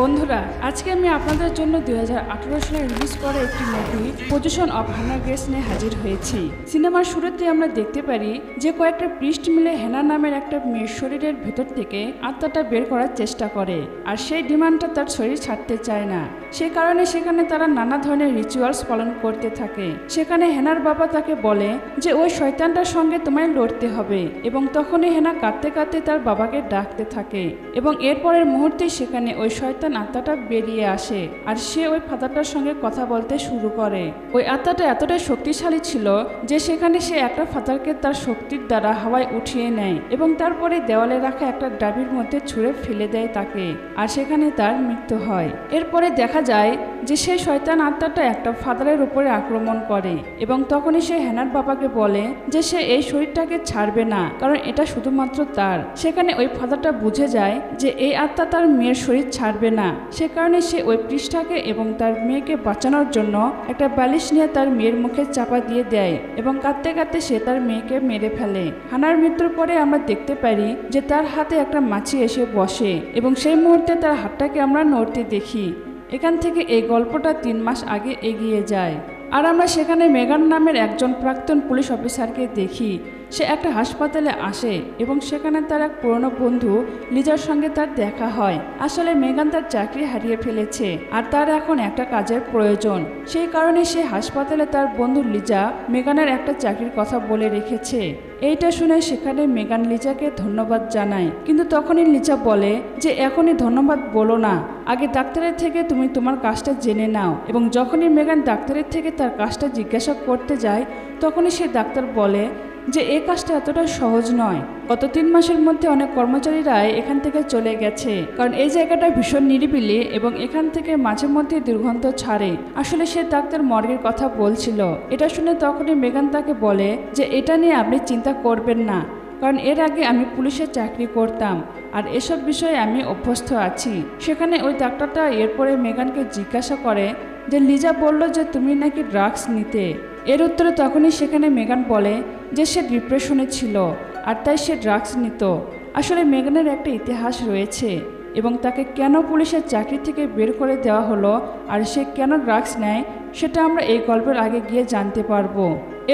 বন্ধুরা, আজকে আমি আপনাদের জন্য দু হাজার আঠারো সালে রিলিজ করা একটি movie possession of Hannah Grace নিয়ে হাজির হয়েছি। সিনেমার শুরুতে আমরা দেখতে পারি যে কয়েকটা পৃষ্ঠ মিলে হেনা নামের একটা মেয়ের শরীরের ভেতর থেকে আত্মাটা বের করার চেষ্টা করে, আর সেই ডিমান্ডটা তার শরীর ছাড়তে চায় না। সে কারণে সেখানে তারা নানা ধরনের রিচুয়ালস পালন করতে থাকে। সেখানে হেনার বাবা তাকে বলে যে, ওই শয়তানটার সঙ্গে তোমায় লড়তে হবে। এবং তখনই হেনা কাঁদতে কাঁদতে তার বাবাকে ডাকতে থাকে। এবং এরপরের মুহূর্তেই সেখানে ওই শয়তান আত্মাটা বেরিয়ে আসে আর সে ওই ফাদারটার সঙ্গে কথা বলতে শুরু করে। ওই আত্মাটা এতটাই শক্তিশালী ছিল যে সেখানে সে একটা ফাদারকে তার শক্তির দ্বারা হাওয়ায় উঠিয়ে নেয় এবং তারপরে দেওয়ালে রাখা একটা ডাবির মধ্যে ছুঁড়ে ফেলে দেয় তাকে আর সেখানে তার মৃত্যু হয়। এরপরে দেখা যায় যে সে শয়তান আত্মাটা একটা ফাদারের উপরে আক্রমণ করে এবং তখনই সে হেনার বাবাকে বলে যে সে এই শরীরটাকে ছাড়বে না, কারণ এটা শুধুমাত্র তার। সেখানে ওই ফাদারটা বুঝে যায় যে এই আত্মা তার মেয়ের শরীর ছাড়বে না। সে কারণে সে ওই পৃষ্ঠাকে এবং তার মেয়েকে বাঁচানোর জন্য একটা বালিশ নিয়ে তার মেয়ের মুখে চাপা দিয়ে দেয় এবং কাঁদতে কাঁদতে সে তার মেয়েকে মেরে ফেলে। হানার মৃত্যুর পরে আমরা দেখতে পারি যে তার হাতে একটা মাছি এসে বসে এবং সেই মুহূর্তে তার হাতটাকে আমরা নড়তে দেখি। এখান থেকে এই গল্পটা তিন মাস আগে এগিয়ে যায়। আর আমরা সেখানে মেগান নামের একজন প্রাক্তন পুলিশ অফিসারকে দেখি। সে একটা হাসপাতালে আসে এবং সেখানে তার এক পুরনো বন্ধু লিজার সঙ্গে তার দেখা হয়। আসলে মেগান তার চাকরি হারিয়ে ফেলেছে আর তার এখন একটা কাজের প্রয়োজন। সেই কারণে সে হাসপাতালে তার বন্ধু লিজা মেগানের একটা চাকরির কথা বলে রেখেছে। এইটা শুনে সেখানে মেগান লিজাকে ধন্যবাদ জানায়। কিন্তু তখনই লিজা বলে যে, এখনই ধন্যবাদ বলো না। আগে ডাক্তারের থেকে তুমি তোমার কাজটা জেনে নাও। এবং যখনই মেগান ডাক্তারের থেকে তার কাজটা জিজ্ঞাসা করতে যায়, তখনই সে ডাক্তার বলে যে এই কাজটা এতটা সহজ নয়। গত তিন মাসের মধ্যে অনেক কর্মচারীরাই এখান থেকে চলে গেছে। কারণ এই জায়গাটা ভীষণ নিরিবিলি এবং এখান থেকে মাঝে মধ্যে দুর্গন্ধ ছাড়ে। আসলে সে ডাক্তার মর্গের কথা বলছিল। এটা শুনে তখনই মেগান তাকে বলে যে, এটা নিয়ে আপনি চিন্তা করবেন না। কারণ এর আগে আমি পুলিশের চাকরি করতাম আর এসব বিষয়ে আমি অভ্যস্ত আছি। সেখানে ওই ডাক্তারটা এরপরে মেগানকে জিজ্ঞাসা করে যে, লিজা বলল যে, তুমি নাকি ড্রাগস নিতে। এর উত্তরে তখনই সেখানে মেগান বলে যে সে ডিপ্রেশনে ছিল আর তাই সে ড্রাগস নিত। আসলে মেগানের একটা ইতিহাস রয়েছে এবং তাকে কেন পুলিশের চাকরি থেকে বের করে দেওয়া হলো আর সে কেন ড্রাগস নেয় সেটা আমরা এই গল্পের আগে গিয়ে জানতে পারব।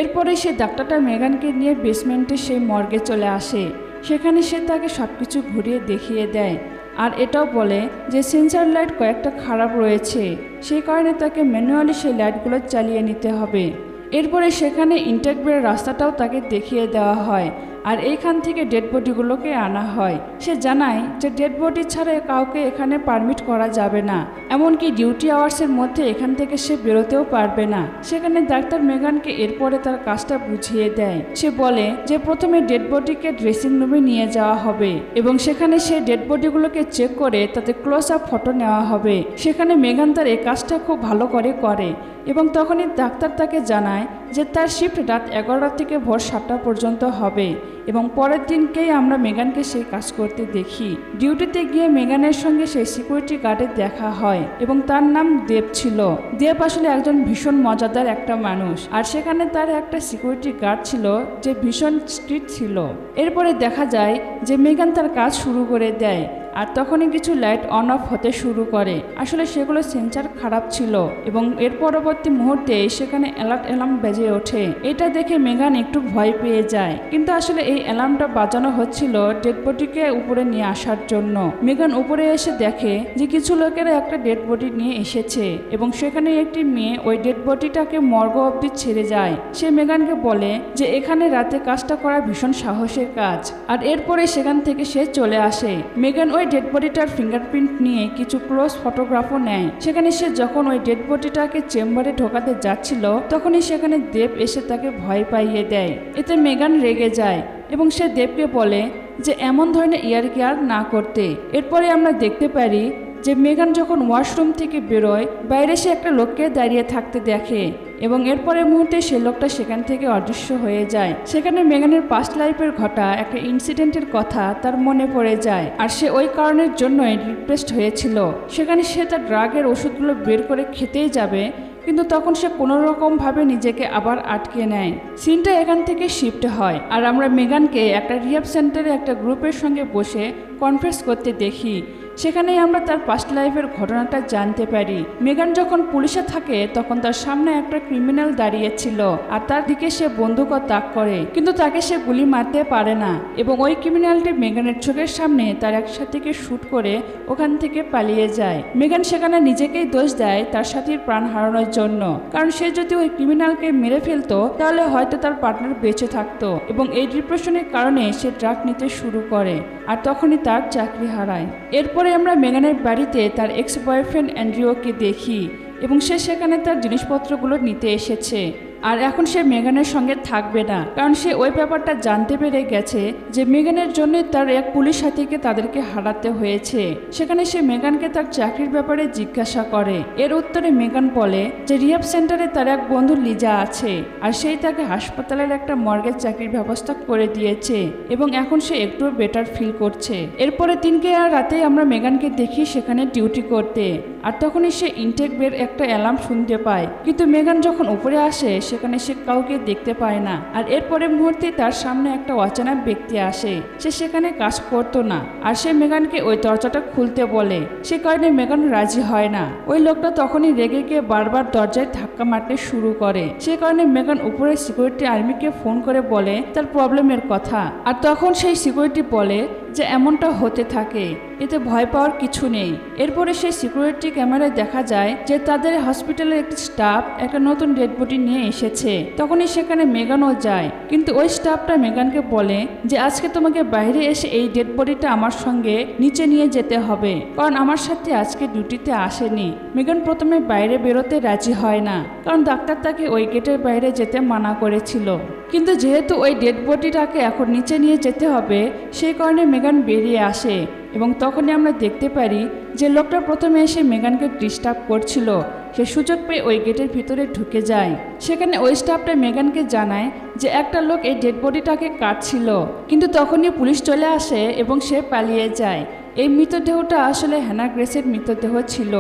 এরপরে সে ডাক্তারটা মেগানকে নিয়ে বেসমেন্টে সেই মর্গে চলে আসে। সেখানে সে তাকে সব কিছু ঘুরিয়ে দেখিয়ে দেয় আর এটাও বলে যে সেন্সার লাইট কয়েকটা খারাপ রয়েছে, সেই কারণে তাকে ম্যানুয়ালি সেই লাইটগুলো চালিয়ে নিতে হবে। এরপরে সেখানে ইন্টারভিউয়ের রাস্তাটাও তাকে দেখিয়ে দেওয়া হয়। আর এইখান থেকে ডেড বডিগুলোকে আনা হয়। সে জানায় যে ডেড বডি ছাড়া কাউকে এখানে পারমিট করা যাবে না। এমনকি ডিউটি আওয়ার্সের মধ্যে এখান থেকে সে বেরোতেও পারবে না। সেখানে ডাক্তার মেগানকে এরপরে তার কাজটা বুঝিয়ে দেয়। সে বলে যে প্রথমে ডেড বডিকে ড্রেসিং রুমে নিয়ে যাওয়া হবে এবং সেখানে সে ডেড বডিগুলোকে চেক করে তাতে ক্লোজ আপ ফটো নেওয়া হবে। সেখানে মেগান তার এই কাজটা খুব ভালো করে করে এবং তখনই ডাক্তার তাকে জানায় যে তার শিফট রাত এগারোটা থেকে ভোর সাতটা পর্যন্ত হবে। এবং পরের দিনকেই আমরা মেগানকে সেই কাজ করতে দেখি। ডিউটিতে গিয়ে মেগানের সঙ্গে সেই সিকিউরিটি গার্ডে দেখা হয় এবং তার নাম দেব ছিল। দেব আসলে একজন ভীষণ মজাদার একটা মানুষ আর সেখানে তার একটা সিকিউরিটি গার্ড ছিল যে ভীষণ স্ট্রিট ছিল। এরপরে দেখা যায় যে মেগান তার কাজ শুরু করে দেয়। আর তখনই কিছু লাইট অন অফ হতে শুরু করে। আসলে সেগুলো সেন্সার খারাপ ছিল এবং এর পরবর্তী মুহূর্তে সেখানে অ্যালার্ট অ্যালার্ম বেজে ওঠে। এটা দেখে মেগান একটু ভয় পেয়ে যায়। কিন্তু আসলে এই অ্যালার্মটা বাজানো হচ্ছিল ডেড বডিকে উপরে নিয়ে আসার জন্য। মেগান উপরে এসে দেখে যে কিছু লোকেরা একটা ডেড বডি নিয়ে এসেছে এবং সেখানে একটি মেয়ে ওই ডেড বডিটাকে মর্গ অব্দি ছেড়ে যায়। সে মেগানকে বলে যে এখানে রাতে কাজটা করা ভীষণ সাহসের কাজ। আর এরপরে সেখান থেকে সে চলে আসে। মেগান ওই ডেড বডিটার ফিঙ্গারপ্রিন্ট নিয়ে কিছু ক্লোজ ফটোগ্রাফও নেয়। সেখানে সে যখন ওই ডেড বডিটাকে চেম্বারে ঢোকাতে যাচ্ছিল, তখনই সেখানে দেব এসে তাকে ভয় পাইয়ে দেয়। এতে মেগান রেগে যায় এবং সে দেবকে বলে যে, এমন ধরনের ইয়ার কেয়ার না করতে। এরপরে আমরা দেখতে পারি যে মেগান যখন ওয়াশরুম থেকে বেরোয়, বাইরে সে একটা লোককে দাঁড়িয়ে থাকতে দেখে এবং এরপরের মুহূর্তে সে লোকটা সেখান থেকে অদৃশ্য হয়ে যায়। সেখানে মেগানের পাস্ট লাইফের ঘটা একটা ইনসিডেন্টের কথা তার মনে পড়ে যায় আর সে ওই কারণের জন্যই ডিপ্রেসড হয়েছিল। সেখানে সে তার ড্রাগের ওষুধগুলো বের করে খেতেই যাবে, কিন্তু তখন সে কোনো রকমভাবে নিজেকে আবার আটকে নেয়। সিনটা এখান থেকে শিফট হয় আর আমরা মেগানকে একটা রিহাব সেন্টারে একটা গ্রুপের সঙ্গে বসে কনফারেন্স করতে দেখি। সেখানেই আমরা তার পাস্ট লাইফের ঘটনাটা জানতে পারি। মেগান যখন পুলিশে থাকে, তখন তার সামনে একটা ক্রিমিনাল দাঁড়িয়েছিল আর তার দিকে সে বন্দুকও তাক করে। কিন্তু তাকে সে গুলি মারতে পারে না এবং ওই ক্রিমিনালটি মেগানের চোখের সামনে তার একসাথীকে শ্যুট করে ওখান থেকে পালিয়ে যায়। মেগান সেখানে নিজেকেই দোষ দেয় তার সাথীর প্রাণ হারানোর জন্য। কারণ সে যদি ওই ক্রিমিনালকে মেরে ফেলতো, তাহলে হয়তো তার পার্টনার বেঁচে থাকতো এবং এই ডিপ্রেশনের কারণে সে ড্রাগ নিতে শুরু করে। আর তখনই তার চাকরি হারায়। এরপরে আমরা মেগানের বাড়িতে তার এক্স বয়ফ্রেন্ড অ্যান্ড্রিওকে দেখি এবং সে সেখানে তার জিনিসপত্রগুলো নিতে এসেছে। আর এখন সে মেগানের সঙ্গে থাকবে না। কারণ সে ওই ব্যাপারটা জানতে পেরে গেছে যে মেগানের জন্য তার এক পুলিশ সাথীকে তাদেরকে হারাতে হয়েছে। সেখানে সে মেগানকে তার চাকরির ব্যাপারে জিজ্ঞাসা করে। এর উত্তরে মেগান বলে যে রিহাব সেন্টারে তার এক বন্ধু লিজা আছে আর সেই তাকে হাসপাতালের একটা মর্গের চাকরির ব্যবস্থা করে দিয়েছে এবং এখন সে একটু বেটার ফিল করছে। এরপরে দিনকে আর রাতে আমরা মেগানকে দেখি সেখানে ডিউটি করতে। আর তখনই সে ইনটেক বের একটা অ্যালার্ম শুনতে পায়। কিন্তু মেগান যখন উপরে আসে, সেখানে সে কাউকে দেখতে পায় না। আর এরপরে মুহূর্তে তার সামনে একটা অচেনা ব্যক্তি আসে। সে সেখানে কাজ করতো না। আর সে মেগানকে ওই দরজাটা খুলতে বলে। সে কারণে মেগান রাজি হয় না। ওই লোকটা তখনই রেগে গিয়ে বারবার দরজায় ধাক্কা মারতে শুরু করে। সে কারণে মেগান উপরে সিকিউরিটি আর্মিকে ফোন করে বলে, তার প্রবলেমের কথা। আর তখন সেই সিকিউরিটি বলে যে এমনটা হতে থাকে, এতে ভয় পাওয়ার কিছু নেই। এরপরে সেই সিকিউরিটি ক্যামেরায় দেখা যায় যে তাদের হসপিটালের একটি স্টাফ একটা নতুন ডেড বডি নিয়ে এসেছে। তখনই সেখানে মেগানও যায়। কিন্তু ওই স্টাফটা মেগানকে বলে যে, আজকে তোমাকে বাইরে এসে এই ডেড বডিটা আমার সঙ্গে নিচে নিয়ে যেতে হবে। কারণ আমার সাথে আজকে ডিউটিতে আসেনি মেগান প্রথমে বাইরে বেরোতে রাজি হয় না। কারণ ডাক্তার তাকে ওই গেটের বাইরে যেতে মানা করেছিল। কিন্তু যেহেতু ওই ডেড বডিটাকে এখন নিচে নিয়ে যেতে হবে, সেই কারণে মেগান বেরিয়ে আসে এবং তখনই আমরা দেখতে পারি যে লোকটা প্রথমে এসে মেগানকে ডিস্টার্ব করছিল। সে সুযোগ পেয়ে ওই গেটের ভিতরে ঢুকে যায়। সেখানে ওই স্টাফটা মেগানকে জানায় যে একটা লোক এই ডেড বডিটাকে কাটছিল। কিন্তু তখনই পুলিশ চলে আসে এবং সে পালিয়ে যায়। এই মৃতদেহটা আসলে হ্যানা গ্রেসের মৃতদেহ ছিল,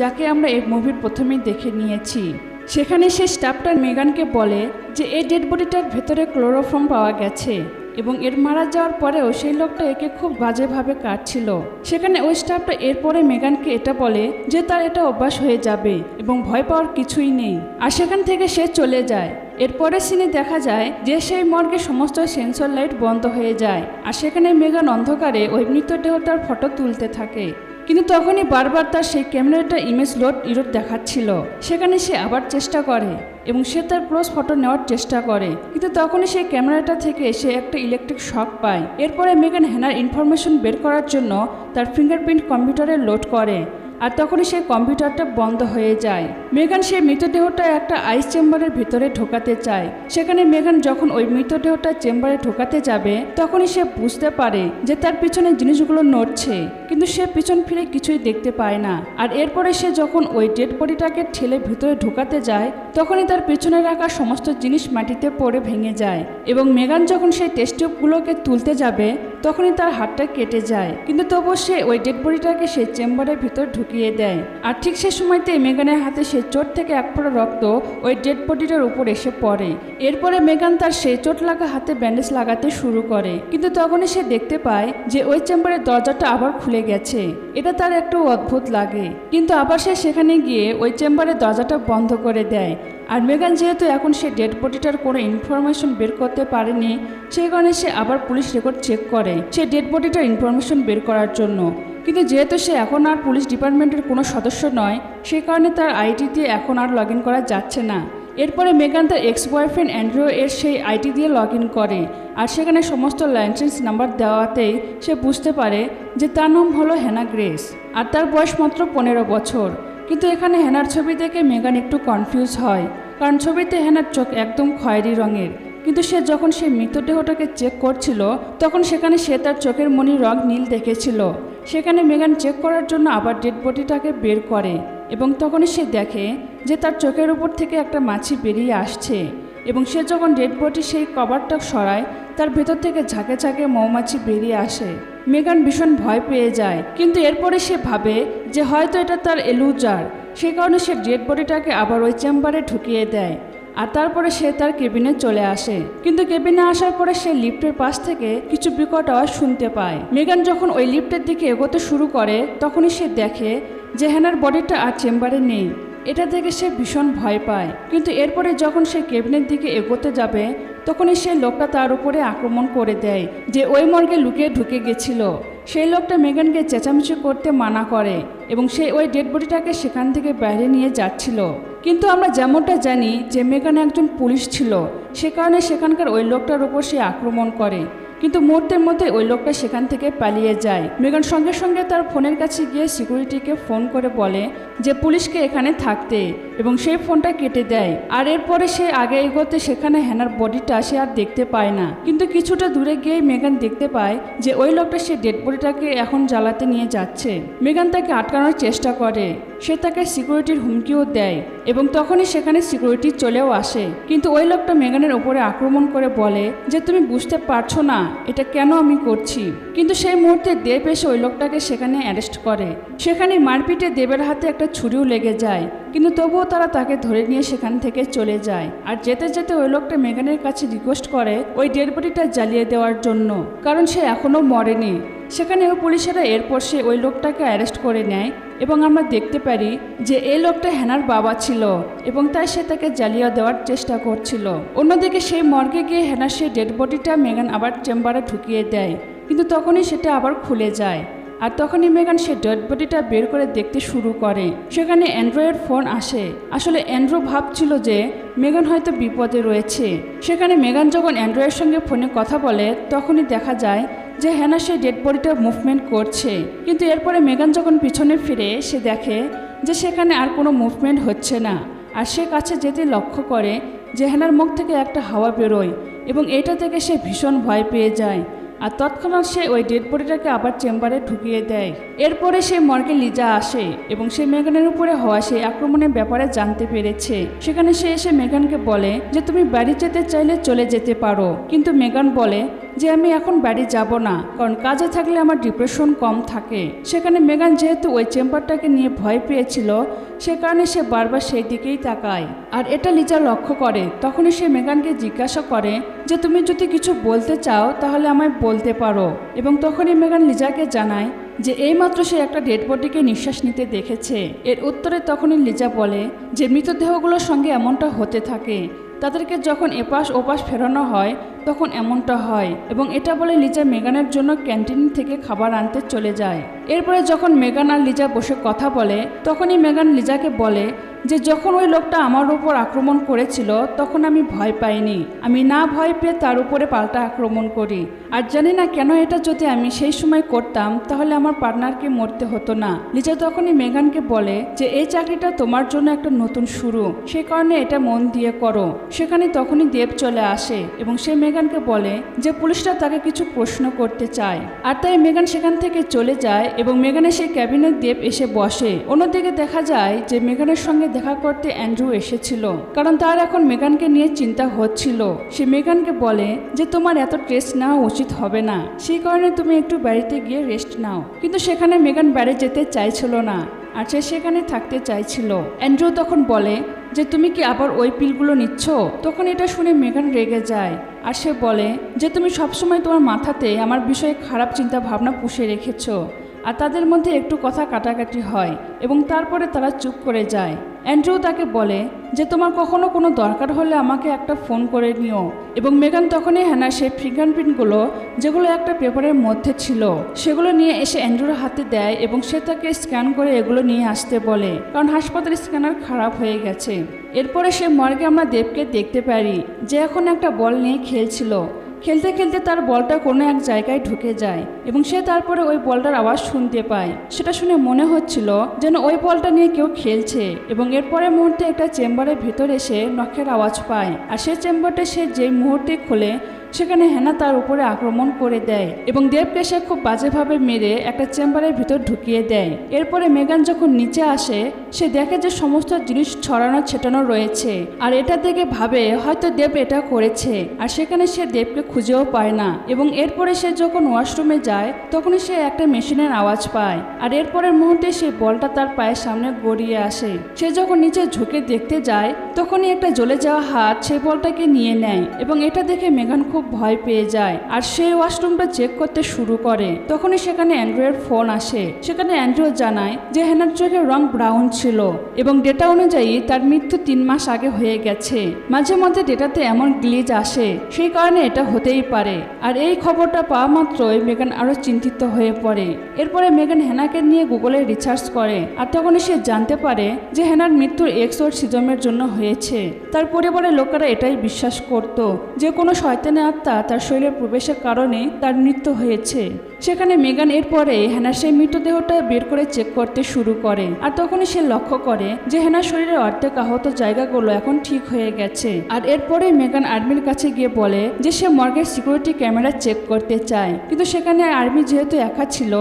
যাকে আমরা এই মুভির প্রথমেই দেখে নিয়েছি। সেখানে সে স্টাফটার মেগানকে বলে যে এই ডেড বডিটার ভেতরে ক্লোরোফর্ম পাওয়া গেছে এবং এর মারা যাওয়ার পরেও সেই লোকটা একে খুব বাজেভাবে কাটছিল। সেখানে ওই স্টাফটা এরপরে মেগানকে এটা বলে যে তার এটা অভ্যাস হয়ে যাবে এবং ভয় পাওয়ার কিছুই নেই। আর সেখান থেকে সে চলে যায়। এরপরে সিনে দেখা যায় যে সেই মর্গে সমস্ত সেন্সর লাইট বন্ধ হয়ে যায়। আর সেখানে মেগান অন্ধকারে ওই মৃতদেহটার ফটো তুলতে থাকে। কিন্তু তখনই বারবার তার সেই ক্যামেরাটা ইমেজ লোড ইরোড দেখাচ্ছিল। সেখানে সে আবার চেষ্টা করে এবং সে তার ক্লোজ ফটো নেওয়ার চেষ্টা করে। কিন্তু তখনই সেই ক্যামেরাটা থেকে সে একটা ইলেকট্রিক শক পায়। এরপরে মেগান হেনার ইনফরমেশন বের করার জন্য তার ফিঙ্গারপ্রিন্ট কম্পিউটারে লোড করে। আর তখনই সেই কম্পিউটারটা বন্ধ হয়ে যায়। মেগান সেই মৃতদেহটা একটা আইস চেম্বারের ভিতরে ঢোকাতে চায়। সেখানে মেগান যখন ওই মৃতদেহটা চেম্বারে ঢোকাতে যাবে, তখনই সে বুঝতে পারে যে তার পিছনে জিনিসগুলো নড়ছে। কিন্তু সে পিছন ফিরে কিছুই দেখতে পায় না। আর এরপরে সে যখন ওই ডেড বডিটাকে ঠেলে ভিতরে ঢোকাতে যায়, তখনই তার পেছনে রাখা সমস্ত জিনিস মাটিতে পড়ে ভেঙে যায়। এবং মেগান যখন সেই টেস্ট টিউবগুলোকে তুলতে যাবে তখনই তার হাতটা কেটে যায়। কিন্তু তবুও সে ওই ডেড বডিটাকে সেই চেম্বারের ভিতর ঢুকিয়ে দেয়। আর ঠিক সে সময়তে মেগানের হাতে সেই চোট থেকে এক ফোঁটা রক্ত ওই ডেড বডিটার উপর এসে পড়ে। এরপরে মেগান তার সেই চোট লাগা হাতে ব্যান্ডেজ লাগাতে শুরু করে। কিন্তু তখনই সে দেখতে পায় যে ওই চেম্বারের দরজাটা আবার খুলে গেছে। এটা তার একটু অদ্ভুত লাগে। কিন্তু আবার সে সেখানে গিয়ে ওই চেম্বারের দরজাটা বন্ধ করে দেয়। আর মেগান যেহেতু এখন সে ডেড বডিটার কোনো ইনফরমেশন বের করতে পারেনি, সেই কারণে সে আবার পুলিশ রেকর্ড চেক করে সে ডেড বডিটার ইনফরমেশন বের করার জন্য। কিন্তু যেহেতু সে এখন আর পুলিশ ডিপার্টমেন্টের কোনো সদস্য নয়, সেই কারণে তার আইডি দিয়ে এখন আর লগ করা যাচ্ছে না। এরপরে মেগান তার এক্স বয়ফ্রেন্ড অ্যান্ড্রো এর সেই আইডি দিয়ে লগ করে আর সেখানে সমস্ত লাইসেন্স নাম্বার দেওয়াতেই সে বুঝতে পারে যে তার নাম হলো হেনা গ্রেস। আর তার বয়স মাত্র পনেরো বছর। কিন্তু এখানে হেনার ছবি দেখে মেগান একটু কনফিউজ হয়। কারণ ছবিতে হেনার চোখ একদম খয়েরি রঙের। কিন্তু সে যখন সে মৃতদেহটাকে চেক করছিল, তখন সেখানে সে তার চোখের মনি রং নীল দেখেছিল। সেখানে মেগান চেক করার জন্য আবার ডেড বডিটাকে বের করে এবং তখনই সে দেখে যে তার চোখের উপর থেকে একটা মাছি বেরিয়ে আসছে এবং সে যখন ডেড বডি সেই কভারটা সরায়, তার ভেতর থেকে ঝাঁকে ঝাঁকে মৌমাছি বেরিয়ে আসে। মেগান ভীষণ ভয় পেয়ে যায়। কিন্তু এরপরে সে ভাবে যে হয়তো এটা তার এলুজার সে কারণে সে ডেড বডিটাকে আবার ওই চেম্বারে ঢুকিয়ে দেয়। আর তারপরে সে তার কেবিনে চলে আসে। কিন্তু কেবিনে আসার পরে সে লিফটের পাশ থেকে কিছু বিকট আওয়াজ শুনতে পায়। মেগান যখন ওই লিফটের দিকে এগোতে শুরু করে, তখনই সে দেখে যে হ্যানার বডিটা আর চেম্বারে নেই। এটা দেখে সে ভীষণ ভয় পায়। কিন্তু এরপরে যখন সে কেবিনের দিকে এগোতে যাবে তখনই সেই লোকটা তার উপরে আক্রমণ করে দেয়, যে ওই মর্গে লুকিয়ে ঢুকে গেছিল। সেই লোকটা মেগানকে চেঁচামেচি করতে মানা করে এবং সে ওই ডেড বডিটাকে সেখান থেকে বাইরে নিয়ে যাচ্ছিল। কিন্তু আমরা যেমনটা জানি যে মেগান একজন পুলিশ ছিল, সে কারণে সেখানকার ওই লোকটার উপর সে আক্রমণ করে। কিন্তু মুহূর্তের মধ্যে ওই লোকটা সেখান থেকে পালিয়ে যায়। মেগান সঙ্গে সঙ্গে তার ফোনের কাছে গিয়ে সিকিউরিটিকে ফোন করে বলে যে, পুলিশকে এখানে থাকতে। এবং সেই ফোনটা কেটে দেয়। আর এরপরে সে আগে এগোতে সেখানে হ্যানার বডিটা সে আর দেখতে পায় না। কিন্তু কিছুটা দূরে গিয়ে মেগান দেখতে পায় যে, ওই লোকটা সে ডেড বডিটাকে এখন জ্বালাতে নিয়ে যাচ্ছে। মেগান তাকে আটকানোর চেষ্টা করে। সে তাকে সিকিউরিটির হুমকিও দেয় এবং তখনই সেখানে সিকিউরিটি চলেও আসে। কিন্তু ওই লোকটা মেগানের ওপরে আক্রমণ করে বলে যে, তুমি বুঝতে পারছ না, এটা কেন আমি করছি? কিন্তু সেই মুহূর্তে দেব এসে ওই লোকটাকে সেখানে অ্যারেস্ট করে। সেখানে মারপিটে দেবের হাতে একটা ছুরিও লেগে যায়, কিন্তু তবুও তারা তাকে ধরে নিয়ে সেখান থেকে চলে যায়। আর যেতে যেতে ওই লোকটা মেগানের কাছে রিকোয়েস্ট করে ওই ডেড বডিটা জ্বালিয়ে দেওয়ার জন্য, কারণ সে এখনও মরেনি। সেখানে ওই পুলিশেরা এরপর সে ওই লোকটাকে অ্যারেস্ট করে নেয় এবং আমরা দেখতে পারি যে এই লোকটা হ্যানার বাবা ছিল এবং তাই সে তাকে জ্বালিয়ে দেওয়ার চেষ্টা করছিল। অন্যদিকে সেই মর্গে গিয়ে হ্যানার সেই ডেড বডিটা মেগান আবার চেম্বারে ঢুকিয়ে দেয়। কিন্তু তখনই সেটা আবার খুলে যায়। আর তখনই মেগান সে ডেড বডিটা বের করে দেখতে শুরু করে। সেখানে অ্যান্ড্রয়েড ফোন আসে। আসলে অ্যান্ড্রো ভাবছিল যে মেগান হয়তো বিপদে রয়েছে। সেখানে মেগান যখন অ্যান্ড্রয়ের সঙ্গে ফোনে কথা বলে, তখনই দেখা যায় যে হ্যানা সেই ডেড বডিটা মুভমেন্ট করছে। কিন্তু এরপরে মেগান যখন পিছনে ফিরে সে দেখে যে সেখানে আর কোনো মুভমেন্ট হচ্ছে না, আর সে কাছে যেতে লক্ষ্য করে যে হ্যানার মুখ থেকে একটা হাওয়া বেরোয় এবং এটা থেকে সে ভীষণ ভয় পেয়ে যায়। আর তৎক্ষণাৎ সে ওই ডেড বডিটাকে আবার চেম্বারে ঢুকিয়ে দেয়। এরপরে সে মর্গে লিজা আসে এবং সে মেগানের উপরে হওয়া সেই আক্রমণের ব্যাপারে জানতে পেরেছে। সেখানে সে এসে মেগানকে বলে যে, তুমি বাড়ি যেতে চাইলে চলে যেতে পারো। কিন্তু মেগান বলে যে আমি এখন বাড়ি যাব না, কারণ কাজে থাকলে আমার ডিপ্রেশন কম থাকে। সেখানে মেগান যেহেতু ওই চেম্বারটাকে নিয়ে ভয় পেয়েছিল, সে কারণে সে বারবার সেই দিকেই তাকায়। আর এটা লিজা লক্ষ্য করে। তখনই সে মেগানকে জিজ্ঞাসা করে যে, তুমি যদি কিছু বলতে চাও, তাহলে আমায় বলতে পারো। এবং তখনই মেগান লিজাকে জানায় যে, এইমাত্র সে একটা ডেড বডিকে নিঃশ্বাস নিতে দেখেছে। এর উত্তরে তখনই লিজা বলে যে, মৃতদেহগুলোর সঙ্গে এমনটা হতে থাকে। তাদেরকে যখন এপাশ ওপাশ ফেরানো হয় তখন এমনটা হয় এবং এটা বলে লিজা মেগানের জন্য ক্যান্টিন থেকে খাবার আনতে চলে যায়। এরপরে যখন মেগান আর লিজা বসে কথা বলে, তখনই মেগান লিজাকে বলে যে যখন ওই লোকটা আমার উপর আক্রমণ করেছিল, তখন আমি ভয় পাইনি। আমি না ভয় পেয়ে তার উপরে পাল্টা আক্রমণ করি। আর জানি না কেন এটা যদি আমি সেই সময় করতাম, তাহলে আমার পার্টনারকে মরতে হতো না। লিজা তখনই মেগানকে বলে যে, এই চাকরিটা তোমার জন্য একটা নতুন শুরু। সে কারণে এটা মন দিয়ে করো। সেখানে তখনই দেব চলে আসে এবং সে মেগানকে বলে যে, পুলিশরা তাকে কিছু প্রশ্ন করতে চায়। আর তাই মেগান সেখান থেকে চলে যায় এবং মেগানের সেই ক্যাবিনেট দেব এসে বসে। অন্যদিকে দেখা যায় যে, মেগানের সঙ্গে দেখা করতে অ্যান্ড্রু এসেছিল, কারণ তার এখন মেগানকে নিয়ে চিন্তা হচ্ছিল। সে মেগানকে বলে যে, তোমার এত টেস্ট নেওয়া উচিত হবে না। সেই কারণে তুমি একটু বাড়িতে গিয়ে রেস্ট নাও। কিন্তু সেখানে মেগান বাড়ি যেতে চাইছিল না, আর সে সেখানে থাকতে চাইছিল। অ্যান্ড্রু তখন বলে যে, তুমি কি আবার ওই পিলগুলো নিচ্ছ? তখন এটা শুনে মেগান রেগে যায়, আর সে বলে যে, তুমি সবসময় তোমার মাথাতে আমার বিষয়ে খারাপ চিন্তা ভাবনা পুষে রেখেছো, আর তাদের মধ্যে একটু কথা কাটাকাটি হয় এবং তারপরে তারা চুপ করে যায়। অ্যান্ড্রু তাকে বলে যে, তোমার কখনো কোনো দরকার হলে আমাকে একটা ফোন করে নিও। এবং মেগান তখনই হ্যানা সেই ফিঙ্গারপ্রিন্টগুলো, যেগুলো একটা পেপারের মধ্যে ছিল, সেগুলো নিয়ে এসে অ্যান্ড্রুর হাতে দেয় এবং সে তাকে স্ক্যান করে এগুলো নিয়ে আসতে বলে। কারণ হাসপাতাল স্ক্যানার খারাপ হয়ে গেছে। এরপরে সে মর্গে আমরা দেবকে দেখতে পারি, যে এখন একটা বল নিয়ে খেলছিল। খেলতে খেলতে তার বলটা কোনো এক জায়গায় ঢুকে যায় এবং সে তারপরে ওই বলটার আওয়াজ শুনতে পায়। সেটা শুনে মনে হচ্ছিল যেন ওই বলটা নিয়ে কেউ খেলছে এবং এরপরে মুহূর্তে একটা চেম্বারের ভেতরে এসে নখের আওয়াজ পায়। আর সেই চেম্বারটা সে যে মুহূর্তে খোলে সেখানে হেনা তার উপরে আক্রমণ করে দেয় এবং দেবকে সে খুব বাজেভাবে মেরে একটা চেম্বারের ভিতর ঢুকিয়ে দেয়। এরপরে মেগান যখন নিচে আসে, সে দেখে যে সমস্ত জিনিস ছড়ানো ছেটানো রয়েছে। আর এটা দেখে ভাবে, হয়তো দেব এটা করেছে। আর সেখানে সে দেবকে খুঁজেও পায় না এবং এরপরে সে যখন ওয়াশরুমে যায়, তখনই সে একটা মেশিনের আওয়াজ পায়। আর এরপরের মুহূর্তে সেই বলটা তার পায়ের সামনে গড়িয়ে আসে। সে যখন নিচে ঝুঁকে দেখতে যায়, তখনই একটা জ্বলে যাওয়া হাত সেই বলটাকে নিয়ে নেয় এবং এটা দেখে মেঘান খুব ভয় পেয়ে যায়। আর সে ওয়াশরুমটা চেক করতে শুরু করে। তখনই সেখানে অ্যান্ড্রয়ের ফোন আসে। সেখানে অ্যান্ড্রু জানায় যে হেনার চোখের রং ব্রাউন ছিল এবং ডেটা অনুযায়ী তার মৃত্যু তিন মাস আগে হয়ে গেছে। মাঝে মধ্যে ডেটাতে এমন গ্লিজ আসে। সেই কারণে এটা হতেই পারে। আর এই খবরটা পাওয়া মাত্রই মেগান আরও চিন্তিত হয়ে পড়ে। এরপরে মেগান হেনাকে নিয়ে গুগলে রিসার্চ করে। আর তখনই সে জানতে পারে যে হেনার মৃত্যুর এক্সোর সিজমের জন্য হয়েছে। তার পরিবারের লোকেরা এটাই বিশ্বাস করত। যে কোনো শয়তানে আত্মা তার শরীরে প্রবেশের কারণে তার মৃত্যু হয়েছে। সেখানে মেগান এরপরে হেনার সেই মৃতদেহটা বের করে চেক করতে শুরু করে। আর তখনই সে লক্ষ্য করে যে হেনার শরীরের অর্ধেক আহত জায়গাগুলো এখন ঠিক হয়ে গেছে। আর এরপরে মেগান আর্মির কাছে গিয়ে বলে যে সে মর্গের সিকিউরিটি ক্যামেরা চেক করতে চায়। কিন্তু সেখানে আর্মি যেহেতু একা ছিল,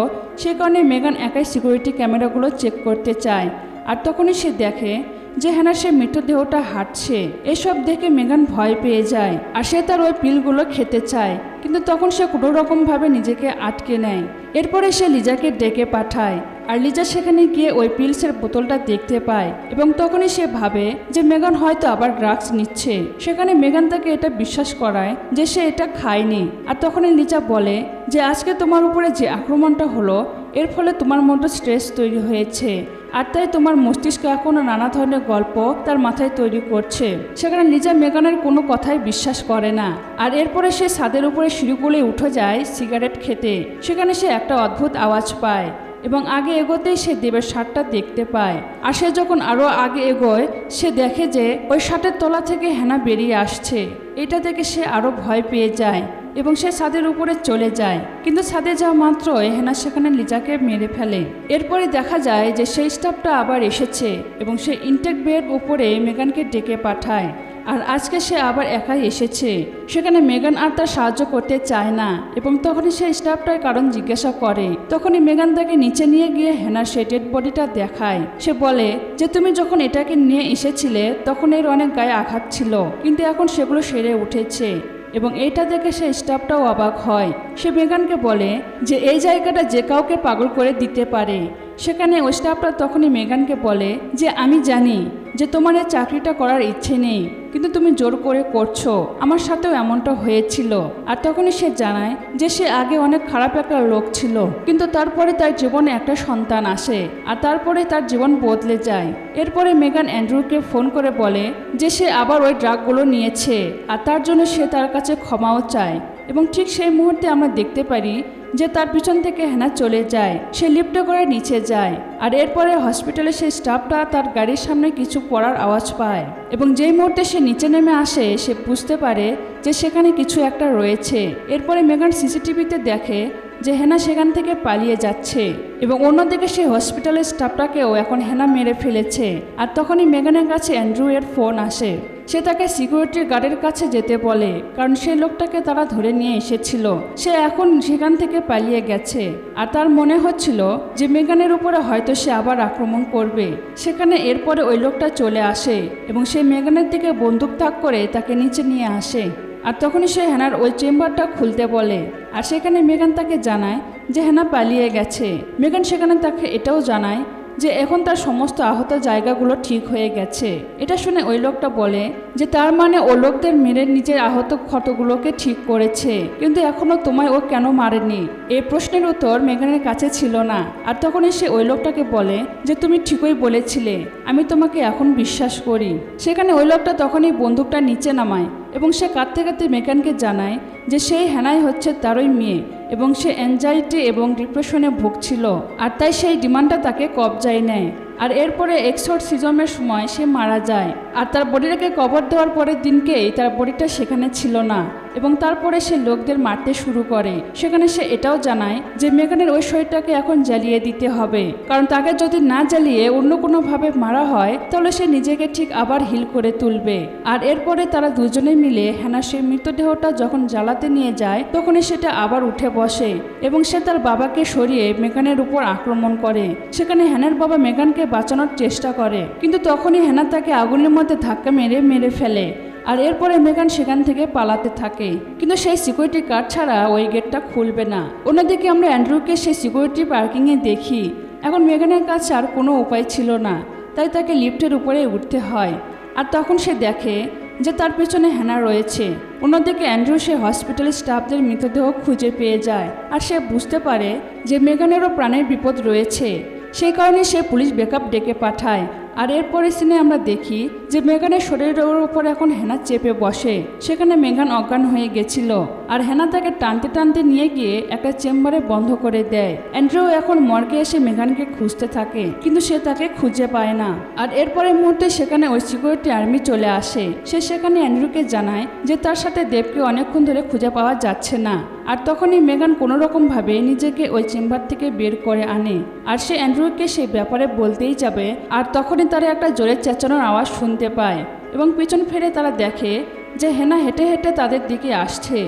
সে কারণে মেগান একাই সিকিউরিটি ক্যামেরাগুলো চেক করতে চায়। আর তখনই সে দেখে যে হেনার সে মৃতদেহটা হাঁটছে, এসব দেখে মেগান ভয় পেয়ে যায়, আর সে তার ওই পিলগুলো খেতে চায়। কিন্তু তখন সে কোনো রকমভাবে নিজেকে আটকে নেয়। এরপরে সে লিজাকে ডেকে পাঠায়, আর লিজা সেখানে গিয়ে ওই পিলসের বোতলটা দেখতে পায়, এবং তখনই সে ভাবে যে মেগান হয়তো আবার ড্রাগস নিচ্ছে। সেখানে মেগান তাকে এটা বিশ্বাস করায় যে সে এটা খায়নি, আর তখনই লিজা বলে যে, আজকে তোমার উপরে যে আক্রমণটা হলো, এর ফলে তোমার মধ্যে স্ট্রেস তৈরি হয়েছে। আর তাই তোমার মস্তিষ্ক এখনও নানা ধরনের গল্প তার মাথায় তৈরি করছে। সেখানে নিজের মেগানের কোনো কথাই বিশ্বাস করে না। আর এরপরে সে ছাদের উপরে সিঁড়িগুলি উঠে যায় সিগারেট খেতে। সেখানে সে একটা অদ্ভুত আওয়াজ পায়। এবং আগে এগোতেই সে দেবের শার্টটা দেখতে পায়। আর সে যখন আরও আগে এগোয়, সে দেখে যে ওই শার্টের তলা থেকে হেনা বেরিয়ে আসছে। এটা দেখে সে আরও ভয় পেয়ে যায় এবং সে ছাদের উপরে চলে যায়। কিন্তু ছাদে যাওয়া মাত্রই হেনা সেখানে লিজাকে মেরে ফেলে। এরপরে দেখা যায় যে সেই স্টাফটা আবার এসেছে এবং সে ইনটেক বেড উপরে মেগানকে ডেকে পাঠায়। আর আজকে সে আবার একাই এসেছে। সেখানে মেগান আর তার সাহায্য করতে চায় না এবং তখনই সে স্টাফটার কারণ জিজ্ঞাসা করে। তখনই মেগান তাকে নিচে নিয়ে গিয়ে হেনার সেই ডেড বডিটা দেখায়। সে বলে যে, তুমি যখন এটাকে নিয়ে এসেছিলে, তখন এর অনেক গায়ে আঘাত ছিল, কিন্তু এখন সেগুলো সেরে উঠেছে এবং এইটা দেখে সে স্টাফটাও অবাক হয়। সে মেগানকে বলে যে, এই জায়গাটা যে কাউকে পাগল করে দিতে পারে। সেখানে ওই স্টাফটা তখনই মেগানকে বলে যে, আমি জানি যে তোমার এই চাকরিটা করার ইচ্ছে নেই। কিন্তু তুমি জোর করে করছ। আমার সাথেও এমনটা হয়েছিল। আর তখনই সে জানায় যে সে আগে অনেক খারাপ একটা লোক ছিল। কিন্তু তারপরে তার জীবনে একটা সন্তান আসে আর তারপরে তার জীবন বদলে যায়। এরপরে মেগান অ্যান্ড্রুকে ফোন করে বলে যে সে আবার ওই ড্রাগগুলো নিয়েছে আর তার জন্য সে তার কাছে ক্ষমাও চায়। এবং ঠিক সেই মুহূর্তে আমরা দেখতে পারি যে তার পিছন থেকে হেনা চলে যায়। সে লিফটে করে নিচে যায় আর এরপরে হসপিটালে সেই স্টাফটা তার গাড়ির সামনে কিছু পড়ার আওয়াজ পায় এবং যেই মুহূর্তে সে নিচে নেমে আসে, সে বুঝতে পারে যে সেখানে কিছু একটা রয়েছে। এরপরে মেগান সিসিটিভিতে দেখে যে হেনা সেখান থেকে পালিয়ে যাচ্ছে এবং অন্যদিকে সেই হসপিটালের স্টাফটাকেও এখন হেনা মেরে ফেলেছে। আর তখনই মেগানের কাছে অ্যান্ড্রু এর ফোন আসে। সে তাকে সিকিউরিটি গার্ডের কাছে যেতে বলে, কারণ সেই লোকটাকে তারা ধরে নিয়ে এসেছিল। সে এখন সেখান থেকে পালিয়ে গেছে, আর তার মনে হচ্ছিল যে মেগানের উপরে হয়তো সে আবার আক্রমণ করবে। সেখানে এরপরে ওই লোকটা চলে আসে এবং সে মেগানের দিকে বন্দুক তাক করে তাকে নিচে নিয়ে আসে। আর তখনই সে হেনার ওই চেম্বারটা খুলতে বলে, আর সেখানে মেগান তাকে জানায় যে হেনা পালিয়ে গেছে। মেগান সেখানে তাকে এটাও জানায় যে এখন তার সমস্ত আহত জায়গাগুলো ঠিক হয়ে গেছে। এটা শুনে ওই লোকটা বলে যে তার মানে ও লোকদের মেরে নিজের আহত ক্ষতগুলোকে ঠিক করেছে। কিন্তু এখনও তোমায় ও কেন মারেনি? এই প্রশ্নের উত্তর মেঘানের কাছে ছিল না। আর তখনই সে ওই লোকটাকে বলে যে তুমি ঠিকই বলেছিলে, আমি তোমাকে এখন বিশ্বাস করি। সেখানে ওই লোকটা তখনই বন্দুকটা নিচে নামায়। এবং সে কাঁদতে কাঁদতে মেকানকে জানায় যে সেই হেনাই হচ্ছে তারই মেয়ে এবং সে অ্যাংজাইটি এবং ডিপ্রেশনে ভুগছিল। আর তাই সেই ডিমান্ডটা তাকে কবজায় নেয়। আর এরপরে এক্সোর সিজমের সময় সে মারা যায়। আর তার বডিটাকে কবর দেওয়ার পরের দিনকেই তার বডিটা সেখানে ছিল না। এবং তারপরে সে লোকদের মারতে শুরু করে। সেখানে সে এটাও জানায় যে মেগানের ওই শরীরটাকে এখন জ্বালিয়ে দিতে হবে। কারণ তাকে যদি না জ্বালিয়ে অন্য কোনোভাবে মারা হয়, তাহলে সে নিজেকে ঠিক আবার হিল করে তুলবে। আর এরপরে তারা দুজনে মিলে হ্যানা সেই মৃতদেহটা যখন জ্বালাতে নিয়ে যায়, তখনই সেটা আবার উঠে বসে এবং সে তার বাবাকে সরিয়ে মেগানের উপর আক্রমণ করে। সেখানে হ্যানার বাবা মেগানকে বাঁচানোর চেষ্টা করে, কিন্তু তখনই হ্যানা তাকে আগুনের মধ্যে ধাক্কা মেরে মেরে ফেলে। আর এরপরে মেগান সেখান থেকে পালাতে থাকে। কিন্তু সেই সিকিউরিটি গার্ড ছাড়া ওই গেটটা খুলবে না। অন্যদিকে আমরা অ্যান্ড্রুকে সেই সিকিউরিটি পার্কিংয়ে দেখি। এখন মেগানের কাছে আর কোনো উপায় ছিল না, তাই তাকে লিফটের উপরে উঠতে হয়। আর তখন সে দেখে যে তার পেছনে হ্যানা রয়েছে। অন্যদিকে অ্যান্ড্রু সে হসপিটালের স্টাফদের মৃতদেহ খুঁজে পেয়ে যায়। আর সে বুঝতে পারে যে মেগানেরও প্রাণের বিপদ রয়েছে। সেই কারণে সে পুলিশ ব্যাকআপ ডেকে পাঠায়। আর এরপরে সিনে আমরা দেখি যে মেগানের শরীরের উপর এখন হেনা চেপে বসে। সেখানে মেঘান অজ্ঞান হয়ে গেছিল আর হেনা তাকে টানতে টানতে নিয়ে গিয়ে একটা চেম্বারে বন্ধ করে দেয়। অ্যান্ড্রু এখন মর্গে এসে মেঘানকে খুঁজতে থাকে, কিন্তু সে তাকে খুঁজে পায় না। আর এরপরের মুহূর্তে সেখানে ওই সিকিউরিটি আর্মি চলে আসে। সে সেখানে অ্যান্ড্রুকে জানায় যে তার সাথে দেবকে অনেকক্ষণ ধরে খুঁজে পাওয়া যাচ্ছে না। আর তখনই মেগান কোনো রকমভাবে নিজেকে ওই চেম্বার থেকে বের করে আনে। আর সে অ্যান্ড্রুকে সেই ব্যাপারে বলতেই যাবে, আর তখনই তারা একটা জোরে চেঁচানোর আওয়াজ শুনতে পায় এবং পিছন ফিরে তারা দেখে যে হেনা হেঁটে হেঁটে তাদের দিকে আসছে।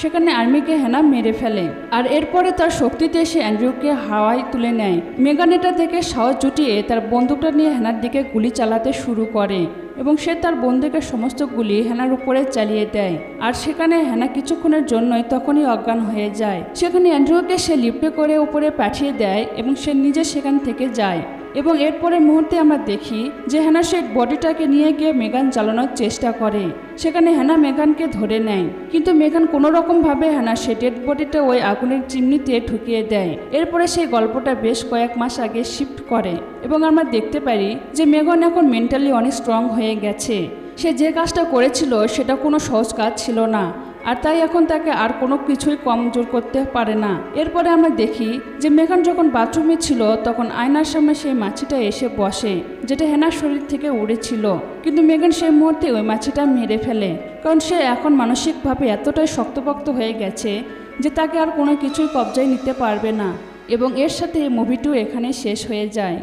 সেখানে আর্মিকে হেনা মেরে ফেলে, আর এরপরে তার শক্তিতে সে অ্যান্ড্রুকে হাওয়ায় তুলে নেয়। মেগান এটা থেকে সাহস জুটিয়ে তার বন্দুকটা নিয়ে হেনার দিকে গুলি চালাতে শুরু করে। এবং সে তার বন্দুকের সমস্ত গুলি হেনার উপরে চালিয়ে দেয়। আর সেখানে হেনা কিছুক্ষণের জন্যই তখনই অজ্ঞান হয়ে যায়। সেখানে অ্যান্ড্রুকে সে লিফটে করে উপরে পাঠিয়ে দেয় এবং সে নিজে সেখান থেকে যায়। এবং এরপরের মুহূর্তে আমরা দেখি যে হেনা সেই বডিটাকে নিয়ে গিয়ে মেগান চালানোর চেষ্টা করে। সেখানে হেনা মেগানকে ধরে নেয়। কিন্তু মেগান কোনো রকমভাবে হেনা সে ডেড বডিটা ওই আগুনের চিমনিতে ঢুকিয়ে দেয়। এরপরে সেই গল্পটা বেশ কয়েক মাস আগে শিফট করে এবং আমরা দেখতে পারি যে মেগন এখন মেন্টালি অনেক স্ট্রং হয়ে গেছে। সে যে কাজটা করেছিল সেটা কোনো সহজ কাজ ছিল না। আর তাই এখন তাকে আর কোনো কিছুই কমজোর করতে পারে না। এরপরে আমরা দেখি যে মেঘান যখন বাথরুমে ছিল, তখন আয়নার সামনে সেই মাছিটা এসে বসে, যেটা হেনার শরীর থেকে উড়েছিল কিন্তু মেঘান সেই মুহূর্তে ওই মাছিটা মেরে ফেলে, কারণ সে এখন মানসিকভাবে এতটাই শক্তপোক্ত হয়ে গেছে যে তাকে আর কোনো কিছুই কবজায় নিতে পারবে না। এবং এর সাথে এই মুভিটিও এখানে শেষ হয়ে যায়।